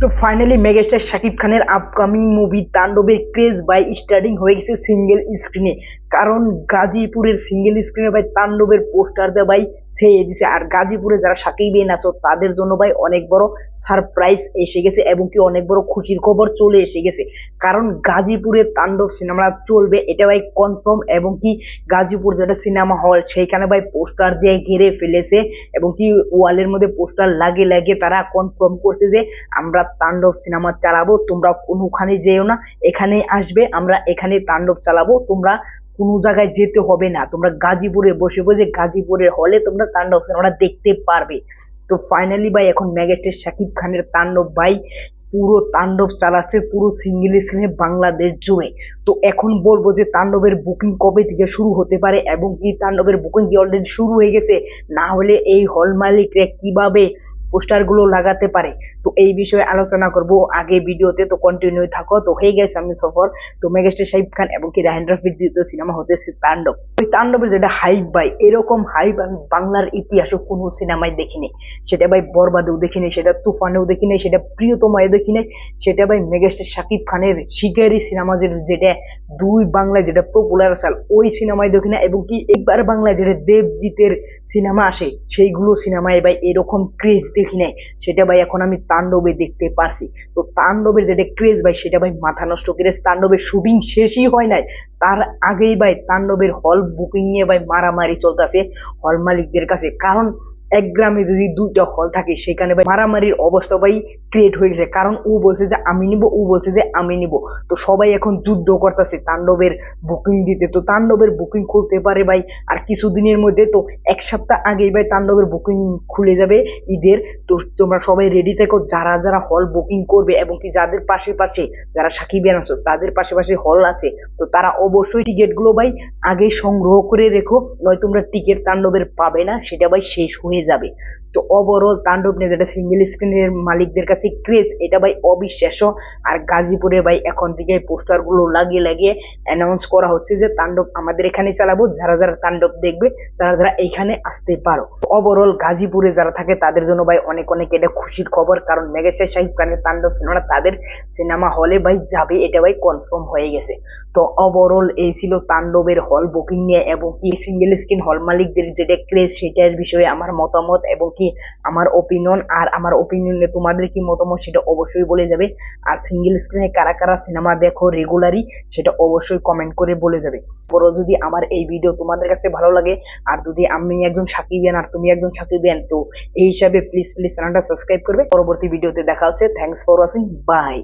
তো finally megastar Shakib খানের upcoming movie তাণ্ডবের ক্রেজ বাই স্টার্টিং হয়ে গেছে সিঙ্গেল স্ক্রিনে কারণ গাজীপুরের সিঙ্গেল স্ক্রিনে ভাই তাণ্ডবের পোস্টার দেয় ভাই ছেয়ে দিছে। আর গাজীপুরে যারা সাকিবিয়ান আছো, তাদের জন্য ভাই অনেক বড় সারপ্রাইজ এসে গেছে এবং কি অনেক বড় খুশির খবর চলে এসে গেছে। কারণ গাজীপুরে তাণ্ডব সিনেমা চলবে, এটা ভাই কনফার্ম এবং কি গাজীপুর যেটা সিনেমা হল সেইখানে ভাই পোস্টার দিয়ে ঘিরে ফেলেছে এবং কি ওয়ালের মধ্যে পোস্টার লাগে লাগে তারা কনফার্ম করছে যে আমরা তাণ্ডব সিনেমা চালাবো, তোমরা কোনোখানে যেও না এখানে আসবে, আমরা এখানে তাণ্ডব চালাবো, তোমরা কোনো জায়গায় যেতে হবে না, তোমরা গাজীপুরে বসে বসে গাজীপুরের হলে তোমরা তাণ্ডব সিনেমাটা দেখতে পারবে। তো ফাইনালি ভাই, এখন মেগাস্টার শাকিব খানের তাণ্ডব ভাই, পুরো তাণ্ডব চালাচ্ছে, পুরো সিঙ্গেল স্ক্রিনে বাংলাদেশ জুড়ে। তো এখন বলব যে তাণ্ডবের বুকিং কবে থেকে শুরু হতে পারে এবং এই তাণ্ডবের বুকিং কি অলরেডি শুরু হয়ে গেছে? না হলে এই হল মালিকরা কীভাবে পোস্টারগুলো লাগাতে পারে? তো এই বিষয়ে আলোচনা করব। আগে ভিডিওতে তো কন্টিনিউ থাকো। তো হয়ে গেছে আমি সফর। তো মেগাস্টার শাহিব খান এবং কি রাহেন রাফির দ্বিতীয় সিনেমা হতেছে তাণ্ডব। ওই তাণ্ডবের যেটা হাইপ ভাই, এরকম হাইপ আমি বাংলার ইতিহাসে কোনো সিনেমায় দেখিনি। সেটা ভাই বরবাদেও দেখিনি, সেটা তুফানেও দেখিনি, সেটা প্রিয়তমায় দেখিনি। সেটা ভাই মেগাস্টার শাকিব খানের শিকারি সিনেমা যেটা দুই বাংলায় যেটা পপুলার সাল ওই সিনেমায় দেখি না এবং কি একবার বাংলায় যেটা দেবজিতের সিনেমা আসে, সেইগুলো সিনেমায় ভাই এরকম ক্রেজ দেখি নাই। সেটা ভাই এখন আমি তাণ্ডবে দেখতে পারছি। তো তাণ্ডবের যেটা ক্রেজ ভাই, সেটা ভাই মাথা নষ্ট ক্রেজ তাণ্ডবের শুটিং শেষই হয় নাই। তার আগেই ভাই তাণ্ডবের হল বুকিং নিয়ে ভাই মারামারি চলতেছে হল মালিকদের কাছে। কারণ এক গ্রামে যদি দুইটা হল থাকে, সেখানে ভাই মারামারির অবস্থা ভাই ক্রিয়েট হয়ে গেছে। কারণ ও বলছে যে, আমি নিব। ও বলছে যে, আমি নিব। তো সবাই এখন যুদ্ধ করতেছে তাণ্ডবের বুকিং দিতে। তো তাণ্ডবের বুকিং খুলতে পারে ভাই আর কিছুদিনের মধ্যে তো এক সপ্তাহ আগেই ভাই তাণ্ডবের বুকিং খুলে যাবে ঈদের। তো তোমরা সবাই রেডি থেকো, যারা যারা হল বুকিং করবে এবং কি যাদের পাশে পাশে যারা সাকিবিয়ান আছো তাদের পাশে পাশে হল আছে, তো তারা অবশ্যই টিকিটগুলো ভাই আগে সংগ্রহ করে রেখো নয় তোমরা টিকিট তাণ্ডবের পাবে না, সেটা ভাই শেষ হয়ে যাবে। তো ওভারঅল তাণ্ডব নিয়ে যেটা সিঙ্গেল স্ক্রিনের মালিকদের কাছে ক্রেজ এটা ভাই অবিশ্বাস্য। আর গাজীপুরে ভাই এখন থেকে পোস্টারগুলো লাগিয়ে লাগিয়ে অ্যানাউন্স করা হচ্ছে যে তাণ্ডব আমাদের এখানে চালাবো, যারা যারা তাণ্ডব দেখবে, তারা যারা এখানে আসতে পারো। ওভারঅল গাজীপুরে যারা থাকে, তাদের জন্য ভাই অনেক অনেক এটা খুশির খবর, কারণ মেগাস্টার শাহিব খানের তাণ্ডব সিনেমাটা তাদের সিনেমা হলে ভাই যাবে, এটা ভাই কনফার্ম হয়ে গেছে। তো ওভারঅল এই ছিল তাণ্ডবের হল বুকিং নিয়ে এবং কি সিঙ্গেল স্ক্রিন হল মালিকদের যেটা ক্রেজ সেটার বিষয়ে আমার মতামত এবং কি আমার ওপিনিয়ন আর আমার ওপিনিয়নে তোমাদের কি মতামত সেটা অবশ্যই বলে যাবে। আর সিঙ্গেল স্ক্রিনে কারা কারা সিনেমা দেখো রেগুলারই সেটা অবশ্যই কমেন্ট করে বলে যাবে। পরও যদি আমার এই ভিডিও তোমাদের কাছে ভালো লাগে আর যদি আমি একজন সাকিবিয়ান আর তুমি একজন সাকিবিয়ান তো এই হিসাবে প্লিজ প্লিজ চ্যানেলটা সাবস্ক্রাইব করবে। পরবর্তী ভিডিওতে দেখা হচ্ছে। Thanks for watching by